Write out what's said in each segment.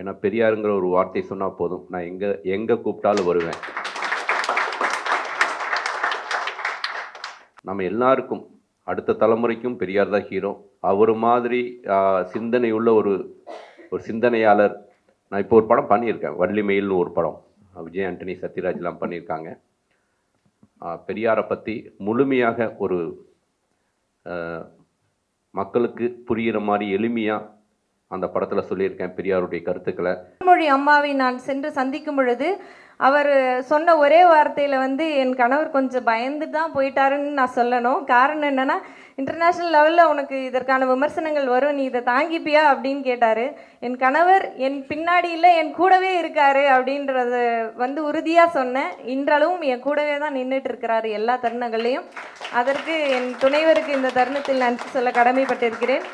ஏன்னா பெரியாருங்கிற ஒரு வார்த்தை சொன்னால் போதும். நான் எங்கே எங்கே கூப்பிட்டாலும் வருவேன். நம்ம எல்லாருக்கும் அடுத்த தலைமுறைக்கும் பெரியார் தான் ஹீரோ. அவர் மாதிரி சிந்தனை உள்ள ஒரு ஒரு சிந்தனையாளர். நான் இப்போ ஒரு படம் பண்ணியிருக்கேன். வள்ளிமயில்னு ஒரு படம். விஜய் ஆண்டனி சத்யராஜ்லாம் பண்ணியிருக்காங்க. பெரியாரை பற்றி முழுமையாக ஒரு மக்களுக்கு புரிகிற மாதிரி எளிமையாக அந்த படத்தில் சொல்லியிருக்கேன் பெரியாருடைய கருத்துக்களை. மொழி அம்மாவை நான் சென்று சந்திக்கும் பொழுது அவர் சொன்ன ஒரே வார்த்தையில் வந்து என் கணவர் கொஞ்சம் பயந்து தான் போயிட்டாருன்னு நான் சொல்லணும். காரணம் என்னென்னா இன்டர்நேஷ்னல் லெவலில் உனக்கு இதற்கான விமர்சனங்கள் வரும். நீ இதை தாங்கிப்பியா? அப்படின்னு கேட்டார். என் கணவர் என் பின்னாடி இல்லை என் கூடவே இருக்காரு அப்படின்றத வந்து உறுதியாக சொன்னேன். இன்றளவும் என் கூடவே தான் நின்றுட்டு இருக்கிறாரு எல்லா தருணங்கள்லையும். அதற்கு என் துணைவருக்கு இந்த தருணத்தில் நன்றி சொல்ல கடமைப்பட்டிருக்கிறேன்.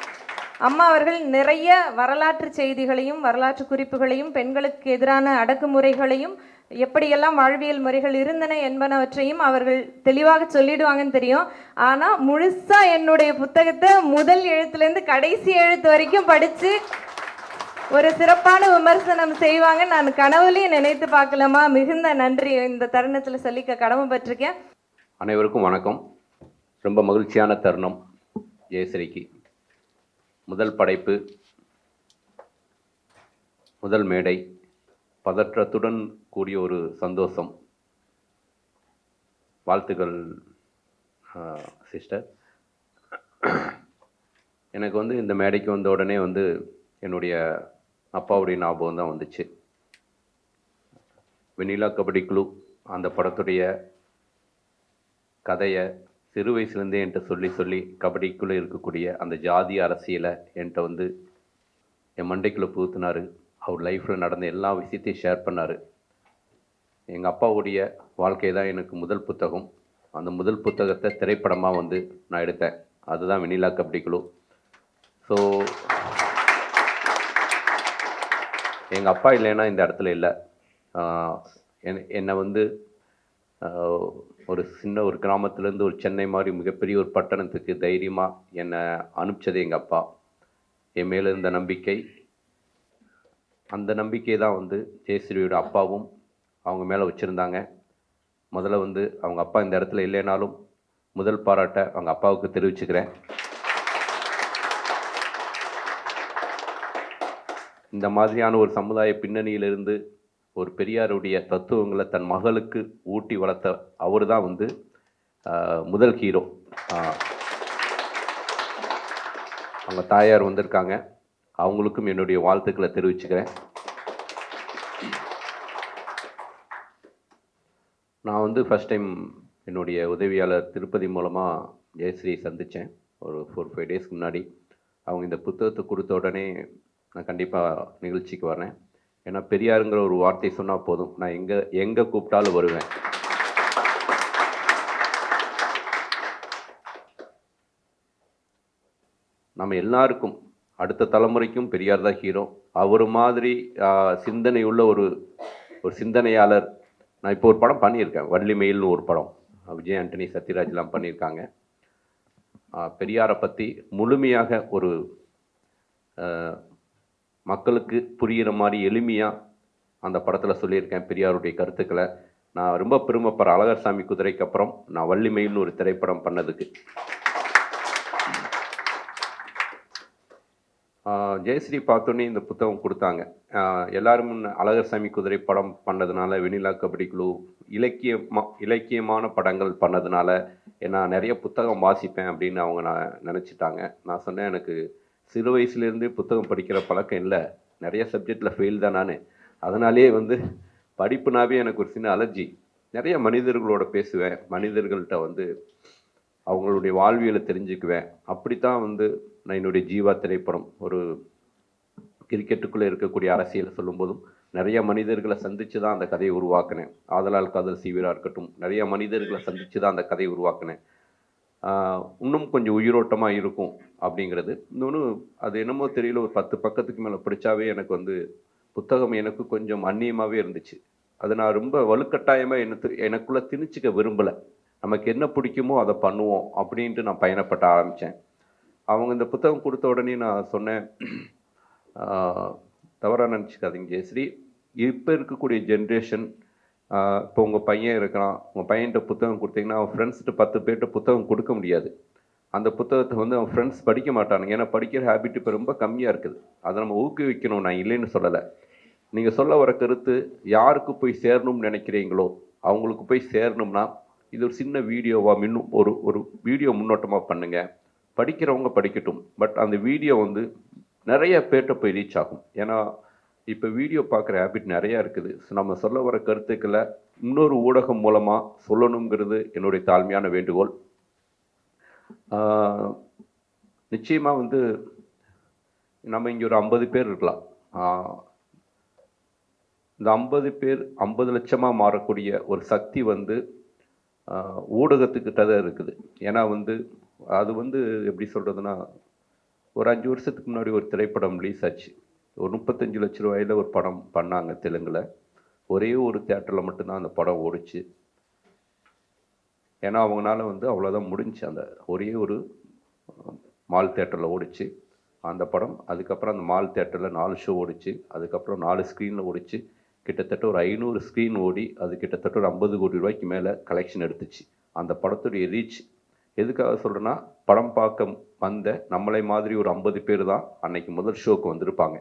அம்மா அவர்கள் நிறைய வரலாற்று செய்திகளையும் வரலாற்று குறிப்புகளையும் பெண்களுக்கு எதிரான அடக்குமுறைகளையும் எப்படியெல்லாம் வாழ்வியல் முறைகள் இருந்தன என்பனவற்றையும் அவர்கள் தெளிவாக சொல்லிடுவாங்கன்னு தெரியும். ஆனால் முழுசாக என்னுடைய புத்தகத்தை முதல் எழுத்துலேருந்து கடைசி எழுத்து வரைக்கும் படித்து ஒரு சிறப்பான விமர்சனம் செய்வாங்க நான் கனவுலையும் நினைத்து பார்க்கலாமா மிகுந்த நன்றி. இந்த தருணத்தில் சொல்லிக்க கடமைப்பட்டிருக்கேன் அனைவருக்கும் வணக்கம். ரொம்ப மகிழ்ச்சியான தருணம். ஜெயஸ்ரீக்கு. முதல் படைப்பு முதல் மேடை பதற்றத்துடன் கூடிய ஒரு சந்தோஷம். வாழ்த்துக்கள் சிஸ்டர். எனக்கு வந்து இந்த மேடைக்கு வந்த உடனே வந்து என்னுடைய அப்பாவுடைய ஞாபகம் தான் வந்துச்சு. வெண்ணிலா கபடி குழு அந்த படத்துடைய கதையை சிறு வயசுலேருந்தே என்கிட்ட சொல்லி சொல்லி கபடிக்குள்ளே இருக்கக்கூடிய அந்த ஜாதி அரசியலை என்கிட்ட வந்து என் மண்டைக்குள்ளே புகுத்தினார். அவர் லைஃப்பில் நடந்த எல்லா விஷயத்தையும் ஷேர் பண்ணார். எங்கள் அப்பாவுடைய வாழ்க்கை தான் எனக்கு முதல் புத்தகம். அந்த முதல் புத்தகத்தை திரைப்படமாக வந்து நான் எடுத்தேன். அதுதான் வெண்ணிலா கபடி குழு. ஸோ எங்கள் அப்பா இல்லைன்னா இந்த இடத்துல இல்லை. என் என்னை- வந்து ஒரு சின்ன ஒரு கிராமத்துலேருந்து ஒரு சென்னை மாதிரி மிகப்பெரிய ஒரு பட்டணத்துக்கு தைரியமாக என்னை அனுப்பிச்சது எங்கள் அப்பா. என் மேலே இருந்த நம்பிக்கை. அந்த நம்பிக்கை தான் வந்து ஜெயஸ்ரீயோட அப்பாவும் அவங்க மேலே வச்சுருந்தாங்க. முதல்ல வந்து அவங்க அப்பா இந்த இடத்துல இல்லைனாலும் முதல் பாராட்டை அவங்க அப்பாவுக்கு தெரிவிச்சுக்கிறேன். இந்த மாதிரியான ஒரு சமுதாய பின்னணியிலிருந்து ஒரு பெரியாருடைய தத்துவங்களை தன் மகளுக்கு ஊட்டி வளர்த்த அவர் தான் வந்து முதல் ஹீரோ. அவங்க தாயார் வந்திருக்காங்க. அவங்களுக்கும் என்னுடைய வாழ்த்துக்களை தெரிவிச்சுக்கிறேன். நான் வந்து ஃபஸ்ட் டைம் என்னுடைய உதவியாளர் திருப்பதி மூலமாக ஜெயஸ்ரீ சந்தித்தேன் ஒரு ஃபோர் ஃபைவ் டேஸ்க்கு முன்னாடி. அவங்க இந்த புத்தகத்தை கொடுத்த உடனே நான் கண்டிப்பாக நிகழ்ச்சிக்கு வரேன் ஏன்னா பெரியாருங்கிற ஒரு வார்த்தை சொன்னால் போதும். நான் எங்கே எங்கே கூப்பிட்டாலும் வருவேன். நம்ம எல்லாருக்கும் அடுத்த தலைமுறைக்கும் பெரியார் தான் ஹீரோ. அவர் மாதிரி சிந்தனை உள்ள ஒரு ஒரு சிந்தனையாளர். நான் இப்போ ஒரு படம் பண்ணியிருக்கேன். வள்ளிமயில்னு ஒரு படம். விஜய் ஆண்டனி சத்யராஜ்லாம் பண்ணியிருக்காங்க. பெரியாரை பற்றி முழுமையாக ஒரு மக்களுக்கு புரிகிற மாதிரி எளிமையாக அந்த படத்தில் சொல்லியிருக்கேன் பெரியாருடைய கருத்துக்களை. நான் ரொம்ப பெருமைப்படுற அழகர் சாமி குதிரைக்கு அப்புறம் நான் வள்ளிமயில்னு ஒரு திரைப்படம் பண்ணதுக்கு. ஜெயஸ்ரீ பார்த்தோன்னே இந்த புத்தகம் கொடுத்தாங்க. எல்லாரும் அழகர் சாமி குதிரை படம் பண்ணதுனால வெணிலா கபடி குழு இலக்கியமா இலக்கியமான படங்கள் பண்ணதுனால நான் நிறைய புத்தகம் வாசிப்பேன் அப்படின்னு அவங்க நான் நினச்சிட்டாங்க. நான் சொன்னேன் எனக்கு சிறு வயசுலேருந்தே புத்தகம் படிக்கிற பழக்கம் இல்லை. நிறைய சப்ஜெக்டில் ஃபெயில் தான் நான். அதனாலேயே வந்து படிப்புனாவே எனக்கு ஒரு சின்ன அலர்ஜி நிறைய மனிதர்களோட பேசுவேன். மனிதர்கள்ட்ட வந்து அவங்களுடைய வாழ்வியலை தெரிஞ்சுக்குவேன். அப்படித்தான் வந்து நான் என்னுடைய ஜீவா திரைப்படம் ஒரு கிரிக்கெட்டுக்குள்ளே இருக்கக்கூடிய அரசியலை சொல்லும்போதும் நிறைய மனிதர்களை சந்தித்து தான் அந்த கதையை உருவாக்கினேன். ஆதலால் காதல் சீவிரா இருக்கட்டும். நிறைய மனிதர்களை சந்தித்து தான் அந்த கதையை உருவாக்கினேன். இன்னும் கொஞ்சம் உயிரோட்டமாக இருக்கும் அப்படிங்கிறது. இன்னொன்று அது என்னமோ தெரியல ஒரு பத்து பக்கத்துக்கு மேலே படித்தாவே எனக்கு வந்து புத்தகம் எனக்கு கொஞ்சம் அந்நியமாகவே இருந்துச்சு. அது நான் ரொம்ப வலுக்கட்டாயமாக எனக்கு எனக்குள்ளே திணிச்சிக்க விரும்பலை. நமக்கு என்ன பிடிக்குமோ அதை பண்ணுவோம் அப்படின்ட்டு நான் பயணப்பட்ட ஆரம்பித்தேன் அவங்க இந்த புத்தகம் கொடுத்த உடனே நான் சொன்னேன் தவறாக நினச்சிக்காதீங்க ஜெயஸ்ரீ. இப்போ இருக்கக்கூடிய ஜென்ரேஷன் இப்போ உங்கள் பையன் இருக்கிறான் உங்கள் பையன்கிட்ட புத்தகம் கொடுத்தீங்கன்னா அவன் ஃப்ரெண்ட்ஸ்கிட்ட பத்து பேர்கிட்ட புத்தகம் கொடுக்க முடியாது. அந்த புத்தகத்தை வந்து அவன் ஃப்ரெண்ட்ஸ் படிக்க மாட்டானுங்க. ஏன்னா படிக்கிற ஹேபிட் இப்போ ரொம்ப கம்மியாக இருக்குது. அதை நம்ம ஊக்குவிக்கணும் நான் இல்லைன்னு சொல்லலை. நீங்கள் சொல்ல வர கருத்து யாருக்கு போய் சேரணும்னு நினைக்கிறீங்களோ அவங்களுக்கு போய் சேரணும்னா இது ஒரு சின்ன வீடியோவாக இன்னும் ஒரு ஒரு வீடியோ முன்னோட்டமாக பண்ணுங்கள் படிக்கிறவங்க படிக்கட்டும். பட் அந்த வீடியோ வந்து நிறைய பேர்கிட்ட போய் ரீச் ஆகும். ஏன்னா இப்போ வீடியோ பார்க்குற ஹேபிட் நிறையா இருக்குது. ஸோ நம்ம சொல்ல வர கருத்துக்களை இன்னொரு ஊடகம் மூலமாக சொல்லணுங்கிறது என்னுடைய தாழ்மையான வேண்டுகோள். நிச்சயமாக வந்து நம்ம இங்கே ஒரு ஐம்பது பேர் இருக்கலாம். இந்த ஐம்பது பேர் ஐம்பது லட்சமாக மாறக்கூடிய ஒரு சக்தி வந்து ஊடகத்துக்கிட்ட தான் இருக்குது. ஏன்னா வந்து அது வந்து எப்படி சொல்கிறதுனா ஒரு அஞ்சு வருஷத்துக்கு முன்னாடி ஒரு திரைப்படம் ரிலீஸ் ஆச்சு. ஒரு முப்பத்தஞ்சு லட்ச ரூபாயில் ஒரு படம் பண்ணாங்க தெலுங்கில். ஒரே ஒரு தேட்டரில் மட்டும்தான் அந்த படம் ஓடிச்சு. ஏன்னா அவங்களால வந்து அவ்வளோதான் முடிஞ்சு. அந்த ஒரே ஒரு மால் தேட்டரில் ஓடிச்சு. அந்த படம் அதுக்கப்புறம் அந்த மால் தேட்டரில் நாலு ஷோ ஓடிச்சு. அதுக்கப்புறம் நாலு ஸ்க்ரீனில் ஓடிச்சு. கிட்டத்தட்ட ஒரு ஐநூறு ஸ்க்ரீன் ஓடி அது கிட்டத்தட்ட ஒரு ஐம்பது கோடி ரூபாய்க்கு மேலே கலெக்ஷன் எடுத்துச்சு. அந்த படத்துடைய ரீச் எதுக்காக சொல்கிறேன்னா படம் பார்க்க வந்த நம்மளை மாதிரி ஒரு ஐம்பது பேர் தான் அன்னைக்கு முதல் ஷோக்கு வந்திருப்பாங்க.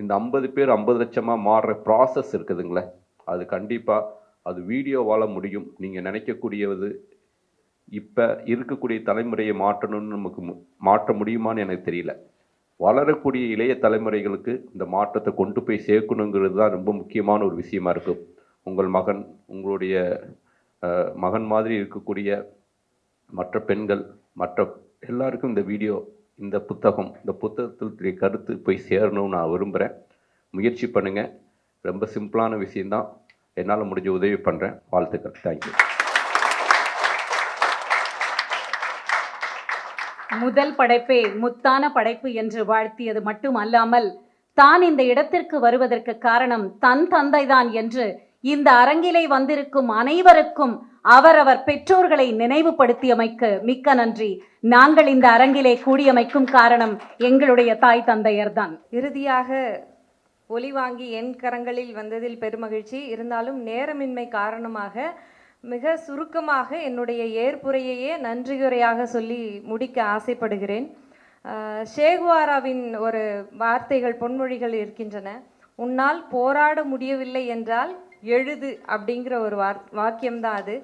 இந்த ஐம்பது பேர் ஐம்பது லட்சமாக மாறுற ப்ராசஸ் இருக்குதுங்களே அது கண்டிப்பாக அது வீடியோவால் முடியும். நீங்கள் நினைக்கக்கூடியது இப்போ இருக்கக்கூடிய தலைமுறையை மாற்றணும்னு நமக்கு மாற்ற முடியுமான்னு எனக்கு தெரியல. வளரக்கூடிய இளைய தலைமுறைகளுக்கு இந்த மாற்றத்தை கொண்டு போய் சேர்க்கணுங்கிறது தான் ரொம்ப முக்கியமான ஒரு விஷயமா இருக்கும். உங்கள் மகன் உங்களுடைய மகன் மாதிரி இருக்கக்கூடிய மற்ற பெண்கள் மற்ற எல்லாருக்கும் இந்த வீடியோ இந்த புத்தகம் இந்த புத்தகத்தில் கருத்து போய் சேரணும்னு நான் விரும்புகிறேன் முயற்சி பண்ணுங்கள் ரொம்ப சிம்பிளான விஷயந்தான் என்னால் முடிஞ்ச உதவி பண்ணுறேன் வாழ்த்துக்கள். தேங்க்யூ முதல் படைப்பே முத்தான படைப்பு என்று வாழ்த்தியது மட்டும் அல்லாமல் தான் இந்த இடத்திற்கு வருவதற்கு காரணம் தன் தந்தைதான் என்று இந்த அரங்கிலே வந்திருக்கும் அனைவருக்கும் அவரவர் பெற்றோர்களை நினைவுபடுத்தியமைக்கு மிக்க நன்றி. நாங்கள் இந்த அரங்கிலே கூடியமைக்கும் காரணம் எங்களுடைய தாய் தந்தையர்தான். இறுதியாக ஒலி வாங்கி என் கரங்களில் வந்ததில் பெருமகிழ்ச்சி. இருந்தாலும் நேரமின்மை காரணமாக மிக சுருக்கமாக என்னுடைய ஏற்புரையையே நன்றியுரையாக சொல்லி முடிக்க ஆசைப்படுகிறேன். ஷேகுவாராவின் ஒரு வார்த்தைகள் பொன்மொழிகள் இருக்கின்றன. உன்னால் போராட முடியவில்லை என்றால் எழுது அப்படிங்கிற ஒரு வார் வாக்கியம்தான் அது.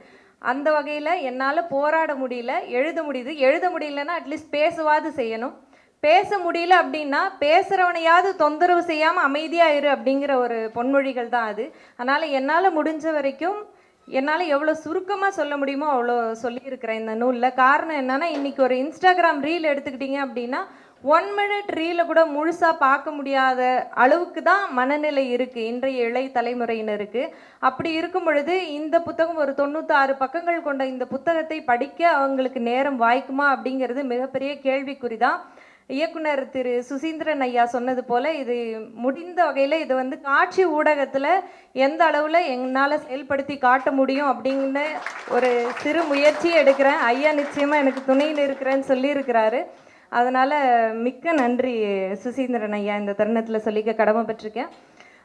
அந்த வகையில் என்னால் போராட முடியல எழுத முடியுது. எழுத முடியலன்னா அட்லீஸ்ட் பேசுவாது செய்யணும். பேச முடியல அப்படின்னா பேசுகிறவனையாவது தொந்தரவு செய்யாமல் அமைதியாக இரு அப்படிங்கிற ஒரு பொன்மொழிகள் தான் அது. அதனால் என்னால் முடிஞ்ச வரைக்கும் என்னால் எவ்வளோ சுருக்கமாக சொல்ல முடியுமோ அவ்வளோ சொல்லியிருக்கிறேன் இந்த நூலில். காரணம் என்னென்னா இன்றைக்கி ஒரு இன்ஸ்டாகிராம் ரீல் எடுத்துக்கிட்டிங்க அப்படின்னா ஒன் மினிட் ரீலை கூட முழுசாக பார்க்க முடியாத அளவுக்கு தான் மனநிலை இருக்குது இன்றைய இளைய தலைமுறையினருக்கு. அப்படி இருக்கும் பொழுது இந்த புத்தகம் ஒரு தொண்ணூத்தாறு பக்கங்கள் கொண்ட இந்த புத்தகத்தை படிக்க அவங்களுக்கு நேரம் வாய்க்குமா அப்படிங்கிறது மிகப்பெரிய கேள்விக்குறி தான் இயக்குனர் திரு சுசீந்திரன் ஐயா சொன்னது போல் இது முடிந்த வகையில் இது வந்து காட்சி ஊடகத்தில் எந்த அளவில் என்னால் செயல்படுத்தி காட்ட முடியும் அப்படின்னு ஒரு சிறு முயற்சி எடுக்கிறேன். ஐயா நிச்சயமாக எனக்கு துணையில் இருக்கிறேன்னு சொல்லியிருக்கிறாரு. அதனால் மிக்க நன்றி சுசீந்திரன் ஐயா இந்த தருணத்தில் சொல்லிக்க கடமைப்பட்டிருக்கேன்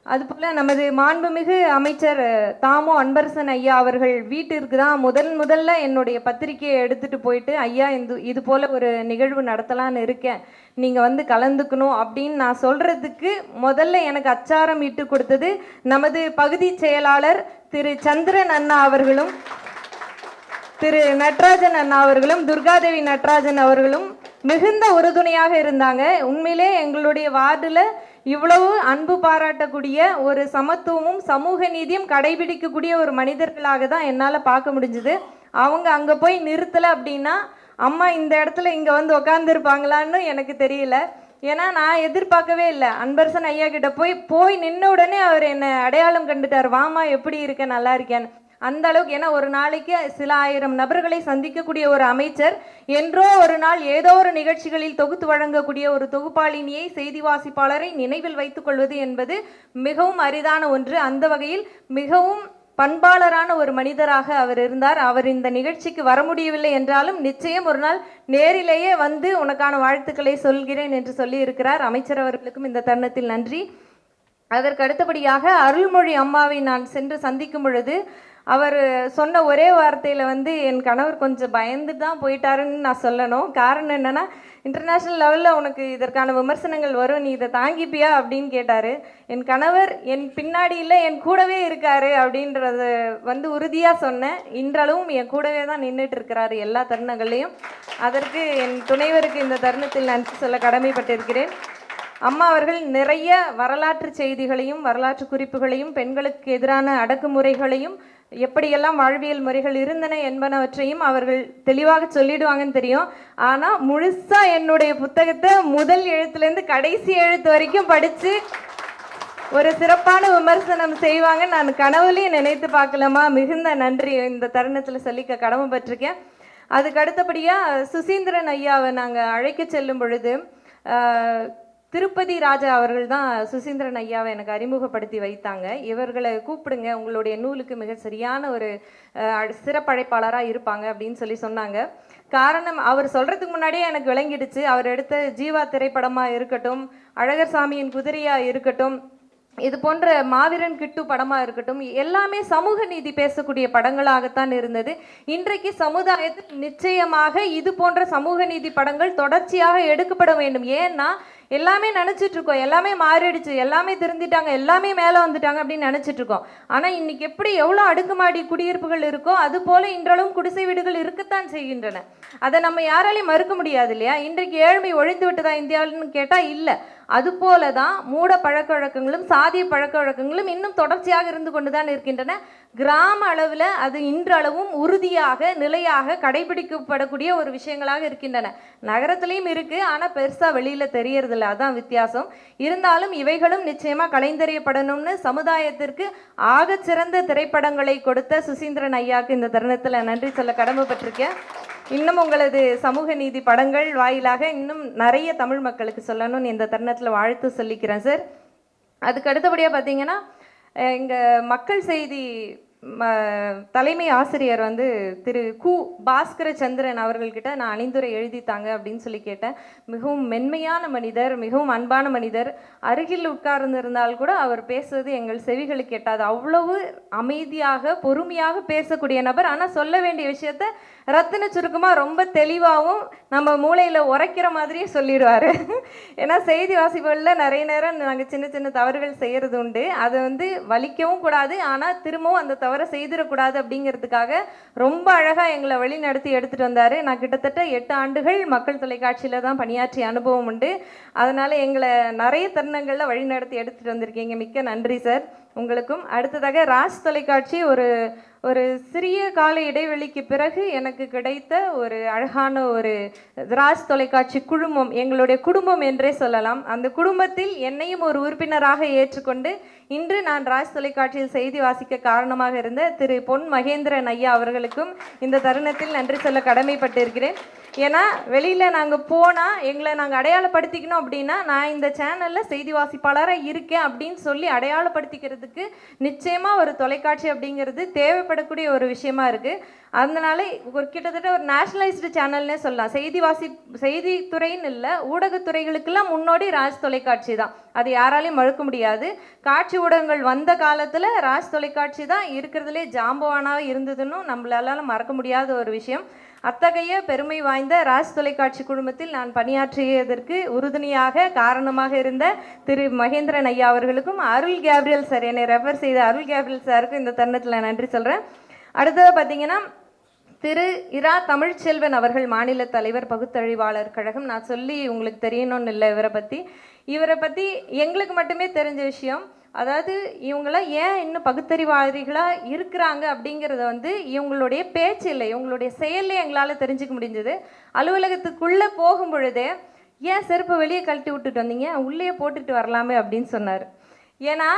அதுபோல் நமது மாண்புமிகு அமைச்சர் தாமோ அன்பரசன் ஐயா அவர்கள் வீட்டிற்கு தான் முதல் முதல்ல என்னுடைய பத்திரிக்கையை எடுத்துகிட்டு போயிட்டு ஐயா இந்த இது போல் ஒரு நிகழ்வு நடத்தலான்னு இருக்கேன். நீங்கள் வந்து கலந்துக்கணும். அப்படின்னு நான் சொல்கிறதுக்கு முதல்ல எனக்கு அச்சாரம் இட்டு கொடுத்தது நமது பகுதி செயலாளர் திரு சந்திரன் அண்ணா அவர்களும் திரு நட்ராஜன் அண்ணா அவர்களும் துர்காதேவி நட்ராஜன் அவர்களும் மிகுந்த உறுதுணையாக இருந்தாங்க. உண்மையிலே எங்களுடைய வார்டில் இவ்வளவு அன்பு பாராட்டக்கூடிய ஒரு சமத்துவமும் சமூக நீதியும் கடைபிடிக்கக்கூடிய ஒரு மனிதர்களாக தான் என்னால் பார்க்க முடிஞ்சுது. அவங்க அங்கே போய் நிறுத்தலை அப்படின்னா அம்மா இந்த இடத்துல இங்கே வந்து உக்காந்துருப்பாங்களான்னு எனக்கு தெரியல. ஏன்னா நான் எதிர்பார்க்கவே இல்லை. அன்பரசன் ஐயா கிட்ட போய் போய் நின்ன உடனே அவர் என்னை அடையாளம் கண்டுட்டார். வாமா எப்படி இருக்க? நல்லா இருக்கேன்னு அந்த அளவுக்கு ஏன்னா ஒரு நாளைக்கு சில ஆயிரம் நபர்களை சந்திக்கக்கூடிய ஒரு அமைச்சர் என்றோ ஒரு நாள் ஏதோ ஒரு நிகழ்ச்சிகளில் தொகுத்து வழங்கக்கூடிய ஒரு தொகுப்பாளினியை செய்தி வாசிப்பாளரை நினைவில் வைத்துக் கொள்வது என்பது மிகவும் அரிதான ஒன்று. அந்த வகையில் மிகவும் பண்பாளரான ஒரு மனிதராக அவர் இருந்தார். அவர் இந்த நிகழ்ச்சிக்கு வர முடியவில்லை என்றாலும் நிச்சயம் ஒரு நாள் நேரிலேயே வந்து உனக்கான வாழ்த்துக்களை சொல்கிறேன் என்று சொல்லி இருக்கிறார் அமைச்சர் அவர்களுக்கும் இந்த தருணத்தில் நன்றி. அதற்கு அடுத்தபடியாக அருள்மொழி அம்மாவை நான் சென்று சந்திக்கும் பொழுது அவர் சொன்ன ஒரே வார்த்தையில் வந்து என் கணவர் கொஞ்சம் பயந்து தான் போயிட்டாருன்னு நான் சொல்லணும். காரணம் என்னென்னா இன்டர்நேஷ்னல் லெவலில் உனக்கு இதற்கான விமர்சனங்கள் வரும். நீ இதை தாங்கிப்பியா அப்படின்னு கேட்டார். என் கணவர் என் பின்னாடி இல்லை என் கூடவே இருக்காரு அப்படின்றத வந்து உறுதியாக சொன்னேன். இன்றளவும் என் கூடவே தான் நின்றுட்டு இருக்கிறாரு எல்லா தருணங்கள்லையும். அதற்கு என் துணைவருக்கு இந்த தருணத்தில் நன்றி சொல்ல கடமைப்பட்டிருக்கிறேன். அம்மா அவர்கள் நிறைய வரலாற்று செய்திகளையும் வரலாற்று குறிப்புகளையும் பெண்களுக்கு எதிரான அடக்குமுறைகளையும் எப்படியெல்லாம் வாழ்வியல் முறைகள் இருந்தன என்பனவற்றையும் அவர்கள் தெளிவாக சொல்லிடுவாங்கன்னு தெரியும். ஆனால் முழுசாக என்னுடைய புத்தகத்தை முதல் எழுத்துலேருந்து கடைசி எழுத்து வரைக்கும் படித்து ஒரு சிறப்பான விமர்சனம் செய்வாங்க நான் கனவுலையும் நினைத்து பார்க்கலாமா? மிகுந்த நன்றி. இந்த தருணத்தில் சொல்லிக்க கடமைப்பட்டிருக்கேன் அதுக்கு அடுத்தபடியாக சுசீந்திரன் ஐயாவை நாங்கள் அழைக்க செல்லும் பொழுது திருப்பதி ராஜா அவர்கள் தான் சுசீந்திரன் ஐயாவை எனக்கு அறிமுகப்படுத்தி வைத்தாங்க. இவர்களை கூப்பிடுங்க உங்களுடைய நூலுக்கு மிக சரியான ஒரு சிறப்படைப்பாளராக இருப்பாங்க அப்படின்னு சொல்லி சொன்னாங்க. காரணம் அவர் சொல்கிறதுக்கு முன்னாடியே எனக்கு விளங்கிடுச்சு. அவர் எடுத்த ஜீவா திரைப்படமாக இருக்கட்டும் அழகர் சாமியின் குதிரையாக இருக்கட்டும் இது போன்ற மாவீரன் கிட்டு படமாக இருக்கட்டும் எல்லாமே சமூக நீதி பேசக்கூடிய படங்களாகத்தான் இருந்தது. இன்றைக்கு சமுதாயத்தில் நிச்சயமாக இது போன்ற சமூக நீதி படங்கள் தொடர்ச்சியாக எடுக்கப்பட வேண்டும். ஏன்னா எல்லாமே நினச்சிட்டு இருக்கோம். எல்லாமே மாறிடுச்சு. எல்லாமே திருந்திட்டாங்க. எல்லாமே மேலே வந்துட்டாங்க அப்படின்னு நினச்சிட்டு இருக்கோம். ஆனால் இன்னைக்கு எப்படி எவ்வளோ அடுக்குமாடி குடியிருப்புகள் இருக்கோ அது போல இன்றளவும் குடிசை வீடுகள் இருக்கத்தான் செய்கின்றன. அதை நம்ம யாராலையும் மறுக்க முடியாது இல்லையா? இன்றைக்கு ஏழ்மை ஒழிந்து விட்டதா இந்தியாவில்னு கேட்டால் இல்லை. அதுபோல தான் மூட பழக்க வழக்கங்களும் சாதிய பழக்க வழக்கங்களும் இன்னும் தொடர்ச்சியாக இருந்து கொண்டு தான் இருக்கின்றன. கிராம அளவில் அது இன்றளவும் உறுதியாக நிலையாக கடைபிடிக்கப்படக்கூடிய ஒரு விஷயங்களாக இருக்கின்றன. நகரத்துலேயும் இருக்குது ஆனால் பெருசாக வெளியில் தெரியறதில்ல. அதான் வித்தியாசம். இருந்தாலும் இவைகளும் நிச்சயமாக கலைந்தறியப்படணும்னு சமுதாயத்திற்கு ஆகச்சிறந்த திரைப்படங்களை கொடுத்த சுசீந்திரன் ஐயாக்கு இந்த தருணத்தில் நன்றி சொல்ல கடமைப்பட்டிருக்கேன். இன்னும் உங்களது சமூக நீதி படங்கள் வாயிலாக இன்னும் நிறைய தமிழ் மக்களுக்கு சொல்லணும்னு இந்த தருணத்தில் வாழ்த்து சொல்லிக்கிறேன் சார் அதுக்கு அடுத்தபடியாக பார்த்தீங்கன்னா எங்கள் மக்கள் செய்தி தலைமை ஆசிரியர் வந்து திரு கு பாஸ்கர சந்திரன் அவர்கள்கிட்ட நான் அணிந்துரை எழுதித்தாங்க அப்படின்னு சொல்லி கேட்டேன். மிகவும் மென்மையான மனிதர் மிகவும் அன்பான மனிதர். அருகில் உட்கார்ந்திருந்தால் கூட அவர் பேசுவது எங்கள் செவிகளுக்கு கேட்டாது. அவ்வளவு அமைதியாக பொறுமையாக பேசக்கூடிய நபர். ஆனால் சொல்ல வேண்டிய விஷயத்த ரத்தின சுருக்கமாக ரொம்ப தெளிவாகவும் நம்ம மூளையில் உரைக்கிற மாதிரியே சொல்லிடுவார். ஏன்னா செய்தி வாசிப்புகளில் நிறைய நேரம் நாங்கள் சின்ன சின்ன தவறுகள் செய்கிறது உண்டு. அதை வந்து வலிக்கவும் கூடாது. ஆனால் திரும்பவும் அந்த தவறு செய்திடக்கூடாது அப்படிங்கிறதுக்காக ரொம்ப அழகாக எங்களை வழி நடத்தி எடுத்துகிட்டு வந்தார். நான் கிட்டத்தட்ட எட்டு ஆண்டுகள் மக்கள் தொலைக்காட்சியில் தான் பணியாற்றிய அனுபவம் உண்டு. அதனால் எங்களை நிறைய தருணங்களில் வழி நடத்தி எடுத்துகிட்டு வந்திருக்கீங்க. மிக்க நன்றி சார். உங்களுக்கும் அடுத்ததாக ராஜ் தொலைக்காட்சி ஒரு ஒரு சிறிய கால இடைவெளிக்கு பிறகு எனக்கு கிடைத்த ஒரு அழகான ஒரு ராஜ் தொலைக்காட்சி குழுமம் எங்களுடைய குடும்பம் என்றே சொல்லலாம். அந்த குடும்பத்தில் என்னையும் ஒரு உறுப்பினராக ஏற்றுக்கொண்டு இன்று நான் ராஜ் தொலைக்காட்சியில் செய்தி வாசிக்க காரணமாக இருந்த திரு பொன் மகேந்திரன் ஐயா அவர்களுக்கும் இந்த தருணத்தில் நன்றி சொல்ல கடமைப்பட்டிருக்கிறேன். ஏன்னா வெளியில் நாங்கள் போனால் எங்களை நாங்கள் அடையாளப்படுத்திக்கணும் அப்படின்னா நான் இந்த சேனலில் செய்தி வாசிப்பாளராக இருக்கேன் அப்படின்னு சொல்லி அடையாளப்படுத்திக்கிறதுக்கு நிச்சயமாக ஒரு தொலைக்காட்சி அப்படிங்கிறது தேவைப்படக்கூடிய ஒரு விஷயமா இருக்குது அதனால ஒரு கிட்டத்தட்ட ஒரு நேஷனலைஸ்டு சேனல்னே சொல்லலாம். செய்தி வாசி செய்தித்துறைன்னு இல்லை ஊடகத்துறைகளுக்கெல்லாம் முன்னோடி ராஜ் தொலைக்காட்சி தான். அது யாராலையும் மறுக்க முடியாது. காட்சி ஊடகங்கள் வந்த காலத்தில் ராஜ் தொலைக்காட்சி தான் இருக்கிறதுலே ஜாம்பவானாக இருந்ததுன்னு நம்மளால மறக்க முடியாத ஒரு விஷயம். அத்தகைய பெருமை வாய்ந்த ராஜ் தொலைக்காட்சி குழுமத்தில் நான் பணியாற்றியதற்கு உறுதுணையாக காரணமாக இருந்த திரு மகேந்திரன் ஐயா அவர்களுக்கும் அருள் கேப்ரியல் சார் என்னை ரெஃபர் செய்த அருள் கேப்ரியல் சாருக்கும் இந்த தருணத்தில் நன்றி சொல்கிறேன் அடுத்தது பார்த்தீங்கன்னா திரு இரா தமிழ்ச்செல்வன் அவர்கள் மாநில தலைவர் பகுத்தறிவாளர் கழகம். நான் சொல்லி உங்களுக்கு தெரியணும்னு இல்லை இவரை பற்றி இவரை பற்றி எங்களுக்கு மட்டுமே தெரிஞ்ச விஷயம். அதாவது இவங்களாம் ஏன் இன்னும் பகுத்தறிவாதிகளாக இருக்கிறாங்க அப்படிங்கிறத வந்து இவங்களுடைய பேச்சு இல்லை. இவங்களுடைய செயலில் எங்களால் தெரிஞ்சுக்க முடிஞ்சது. அலுவலகத்துக்குள்ளே போகும் பொழுதே ஏன் செருப்பை வெளியே கழட்டி விட்டுட்டு வந்தீங்க? உள்ளே போட்டுட்டு வரலாமே அப்படின்னு சொன்னார். ஏன்னா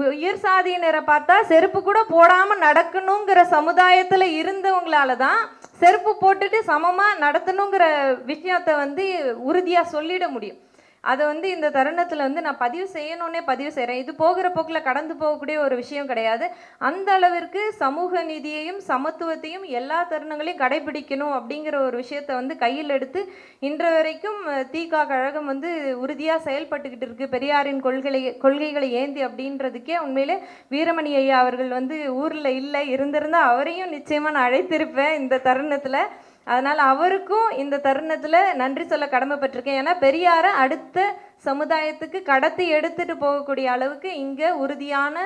உயிர் சாதியினரை பார்த்தா செருப்பு கூட போடாமல் நடக்கணுங்கிற சமுதாயத்தில் இருந்தவங்களால தான் செருப்பு போட்டுட்டு சமமாக நடத்தணுங்கிற விஷயத்தை வந்து உறுதியாக சொல்லிட முடியும். அதை வந்து இந்த தருணத்தில் வந்து நான் பதிவு செய்யணுன்னே பதிவு செய்கிறேன் இது போகிற போக்கில் கடந்து போகக்கூடிய ஒரு விஷயம் கிடையாது. அந்த அளவிற்கு சமூக நீதியையும் சமத்துவத்தையும் எல்லா தருணங்களையும் கடைபிடிக்கணும் அப்படிங்கிற ஒரு விஷயத்தை வந்து கையில் எடுத்து இன்று வரைக்கும் அஹ், தீகா கழகம் வந்து உறுதியாக செயல்பட்டுக்கிட்டு இருக்குது பெரியாரின் கொள்கை கொள்கைகளை ஏந்தி அப்படின்றதுக்கே உண்மையிலே வீரமணி ஐயா அவர்கள் வந்து ஊரில் இல்லை இருந்திருந்தால் அவரையும் நிச்சயமாக நான் அழைத்திருப்பேன் இந்த தருணத்தில். அதனால் அவருக்கும் இந்த தருணத்தில் நன்றி சொல்ல கடமைப்பட்டிருக்கேன். ஏன்னா பெரியாரை அடுத்த சமுதாயத்துக்கு கடத்தி எடுத்துட்டு போகக்கூடிய அளவுக்கு இங்கே உறுதியான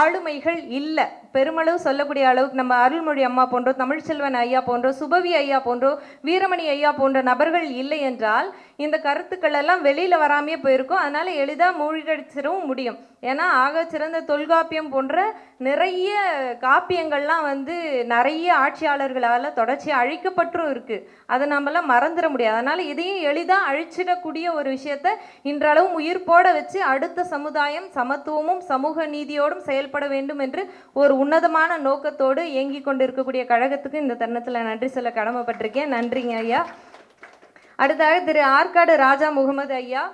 ஆளுமைகள் இல்லை. பெருமளவு சொல்லக்கூடிய அளவுக்கு நம்ம அருள்மொழி அம்மா போன்றோ தமிழ்ச்செல்வன் ஐயா போன்றோ சுபவி ஐயா போன்றோ வீரமணி ஐயா போன்ற நபர்கள் இல்லை என்றால் இந்த கருத்துக்கள் எல்லாம் வெளியில் வராமையே போயிருக்கும். அதனால் எளிதாக மூழ்கடிச்சிடவும் முடியும். ஏன்னா ஆக சிறந்த தொல்காப்பியம் போன்ற நிறைய காப்பியங்கள்லாம் வந்து நிறைய ஆட்சியாளர்களால் தொடர்ச்சியாக அழிக்கப்பட்டும் இருக்குது அதை நம்மளாம் மறந்துட முடியாது. அதனால் இதையும் எளிதாக அழிச்சிடக்கூடிய ஒரு விஷயத்த இன்றளவும் உயிர்ப்போட வச்சு அடுத்த சமுதாயம் சமத்துவமும் சமூக நீதியோடும் செயல்பட வேண்டும் என்று ஒரு உன்னதமான நோக்கத்தோடு இயங்கி கொண்டிருக்கக்கூடிய கழகத்துக்கு இந்த தருணத்தில் நன்றி சொல்ல கடமைப்பட்டிருக்கேன். நன்றிங்க ஐயா. அடுத்தாக திரு ஆற்காடு ராஜா முகமது ஐயா.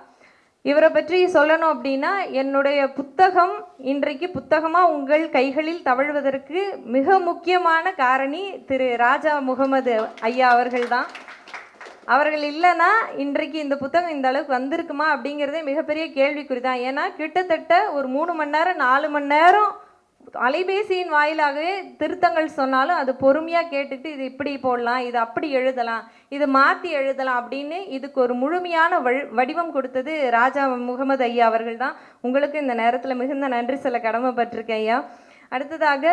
இவரை பற்றி சொல்லணும் அப்படின்னா என்னுடைய புத்தகம் இன்றைக்கு புத்தகமாக உங்கள் கைகளில் தவழ்வதற்கு மிக முக்கியமான காரணி திரு ராஜா முகமது ஐயா அவர்கள்தான். அவர்கள் இல்லைன்னா இன்றைக்கு இந்த புத்தகம் இந்த அளவுக்கு வந்திருக்குமா அப்படிங்கிறதே மிகப்பெரிய கேள்விக்குறி தான். ஏன்னா கிட்டத்தட்ட ஒரு மூணு மணி நேரம் நாலு மணி நேரம் அலைபேசியின் வாயிலாகவே திருத்தங்கள் சொன்னாலும் அது பொறுமையாக கேட்டுக்கிட்டு இது இப்படி போடலாம் இது அப்படி எழுதலாம் இது மாற்றி எழுதலாம் அப்படின்னு இதுக்கு ஒரு முழுமையான வடிவம் கொடுத்தது ராஜா முகமது ஐயா அவர்கள் தான். உங்களுக்கு இந்த நேரத்தில் மிகுந்த நன்றி சொல்ல கடமைப்பட்டிருக்கேன் ஐயா. அடுத்ததாக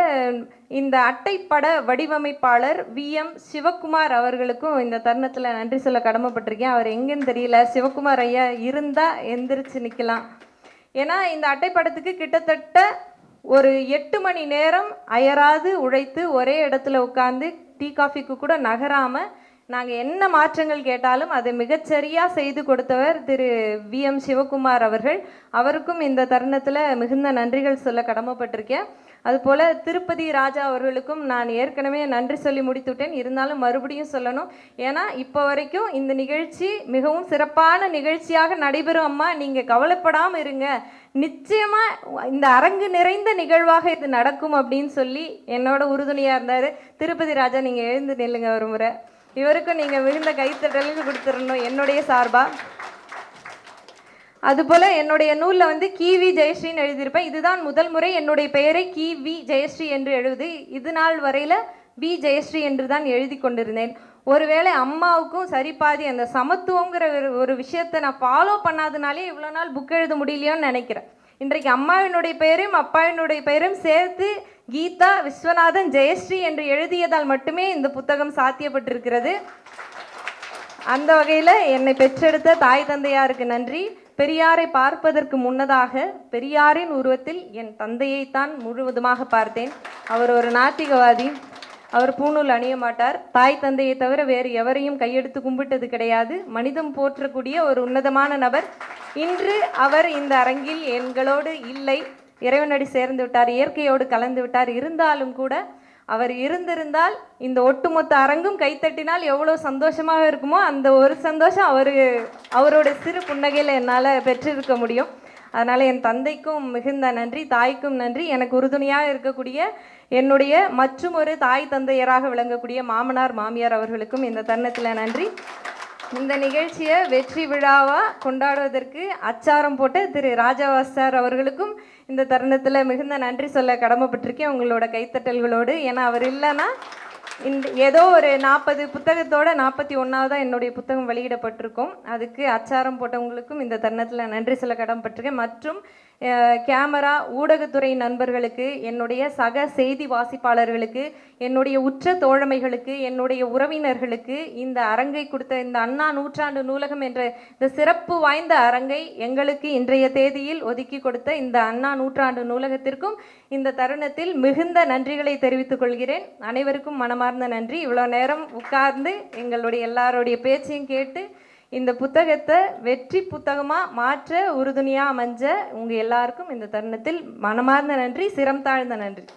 இந்த அட்டைப்பட வடிவமைப்பாளர் வி. எம். சிவக்குமார் அவர்களுக்கும் இந்த தருணத்தில் நன்றி சொல்ல கடமைப்பட்டிருக்கேன். அவர் எங்கேன்னு தெரியல. சிவகுமார் ஐயா இருந்தால் எந்திரிச்சு நிற்கலாம் ஏன்னா இந்த அட்டைப்படத்துக்கு கிட்டத்தட்ட ஒரு எட்டு மணி நேரம் அயராது உழைத்து ஒரே இடத்துல உட்காந்து டீ காஃபிக்கு கூட நகராமல் நாங்கள் என்ன மாற்றங்கள் கேட்டாலும் அதை மிகச்சரியாக செய்து கொடுத்தவர் திரு. வி. எம். சிவகுமார் அவர்கள். அவருக்கும் இந்த தருணத்தில் மிகுந்த நன்றிகள் சொல்ல கடமைப்பட்டிருக்கேன். அதுபோல் திருப்பதி ராஜா அவர்களுக்கும் நான் ஏற்கனவே நன்றி சொல்லி முடித்துவிட்டேன். இருந்தாலும் மறுபடியும் சொல்லணும். ஏன்னா இப்போ வரைக்கும் இந்த நிகழ்ச்சி மிகவும் சிறப்பான நிகழ்ச்சியாக நடைபெறும் அம்மா. நீங்கள் கவலைப்படாமல் இருங்க. நிச்சயமாக இந்த அரங்கு நிறைந்த நிகழ்வாக இது நடக்கும் அப்படின்னு சொல்லி என்னோட உறுதுணையாக இருந்தார். திருப்பதி ராஜா நீங்கள் எழுந்து நில்லுங்க ஒரு முறை. இவருக்கும் நீங்கள் மிகுந்த கைத்தட்டலுக்கு கொடுத்துடணும் என்னுடைய சார்பாக அதுபோல் என்னுடைய நூலில் வந்து கிவி ஜெயஸ்ரீன்னு எழுதியிருப்பேன். இதுதான் முதல் முறை என்னுடைய பெயரை கிவி ஜெயஸ்ரீ என்று எழுது. இது நாள் வரையில் பி ஜெயஸ்ரீ என்று தான் எழுதி கொண்டிருந்தேன். ஒருவேளை அம்மாவுக்கும் சரிபாதி அந்த சமத்துவங்கிற ஒரு ஒரு விஷயத்தை நான் ஃபாலோ பண்ணாதனாலே இவ்வளோ நாள் புக் எழுத முடியலையோன்னு நினைக்கிறேன். இன்றைக்கு அம்மாவினுடைய பெயரையும் அப்பாவினுடைய பெயரும் சேர்த்து கீதா விஸ்வநாதன் ஜெயஸ்ரீ என்று எழுதியதால் மட்டுமே இந்த புத்தகம் சாத்தியப்பட்டிருக்கிறது. அந்த வகையில் என்னை பெற்றெடுத்த தாய் தந்தையாருக்கு நன்றி. பெரியாரை பார்ப்பதற்கு முன்னதாக பெரியாரின் உருவத்தில் என் தந்தையைத்தான் முழுவதுமாக பார்த்தேன். அவர் ஒரு நாத்திகவாதி. அவர் பூணூல் அணிய மாட்டார். தாய் தந்தையை தவிர வேறு எவரையும் கையெடுத்து கும்பிட்டது கிடையாது. மனிதம் போற்றக்கூடிய ஒரு உன்னதமான நபர். இன்று அவர் இந்த அரங்கில் எங்களோடு இல்லை. இறைவனடி சேர்ந்து விட்டார். இயற்கையோடு கலந்து விட்டார். இருந்தாலும் கூட அவர் இருந்திருந்தால் இந்த ஒட்டுமொத்த அரங்கும் கைத்தட்டினால் எவ்வளோ சந்தோஷமாக இருக்குமோ அந்த ஒரு சந்தோஷம் அவர் அவரோட சிறு புன்னகையில் என்னால் பெற்றிருக்க முடியும். அதனால் என் தந்தைக்கும் மிகுந்த நன்றி தாய்க்கும் நன்றி. எனக்கு உறுதுணையாக இருக்கக்கூடிய என்னுடைய மற்றும் ஒரு தாய் தந்தையராக விளங்கக்கூடிய மாமனார் மாமியார் அவர்களுக்கும் இந்த தருணத்தில் நன்றி. இந்த நிகழ்ச்சியை வெற்றி விழாவாக கொண்டாடுவதற்கு அச்சாரம் போட்ட திரு ராஜாவாஸ் சார் அவர்களுக்கும் இந்த தருணத்தில் மிகுந்த நன்றி சொல்ல கடமைப்பட்டிருக்கேன் உங்களோட கைத்தட்டல்களோடு. ஏன்னா அவர் இல்லைன்னா இந்த ஏதோ ஒரு நாற்பது புத்தகத்தோட நாற்பத்தி ஒன்றாவதாக என்னுடைய புத்தகம் வெளியிடப்பட்டிருக்கும். அதுக்கு அச்சாரம் போட்டவங்களுக்கும் இந்த தருணத்தில் நன்றி சொல்ல கடமைப்பட்டிருக்கேன். மற்றும் கேமரா ஊடகத்துறை நண்பர்களுக்கு என்னுடைய சக செய்தி வாசிப்பாளர்களுக்கு என்னுடைய உற்ற தோழமைகளுக்கு என்னுடைய உறவினர்களுக்கு இந்த அரங்கை கொடுத்த இந்த அண்ணா நூற்றாண்டு நூலகம் என்ற இந்த சிறப்பு வாய்ந்த அரங்கை எங்களுக்கு இன்றைய தேதியில் ஒதுக்கி கொடுத்த இந்த அண்ணா நூற்றாண்டு நூலகத்திற்கும் இந்த தருணத்தில் மிகுந்த நன்றிகளை தெரிவித்துக் கொள்கிறேன். அனைவருக்கும் மனமார்ந்த நன்றி. இவ்வளோ நேரம் உட்கார்ந்து எங்களுடைய எல்லாருடைய பேச்சையும் கேட்டு இந்த புத்தகத்தை வெற்றி புத்தகமாக மாற்ற உறுதுணையாக அமைஞ்ச உங்கள் எல்லாருக்கும் இந்த தருணத்தில் மனமார்ந்த நன்றி சிரம் தாழ்ந்த நன்றி.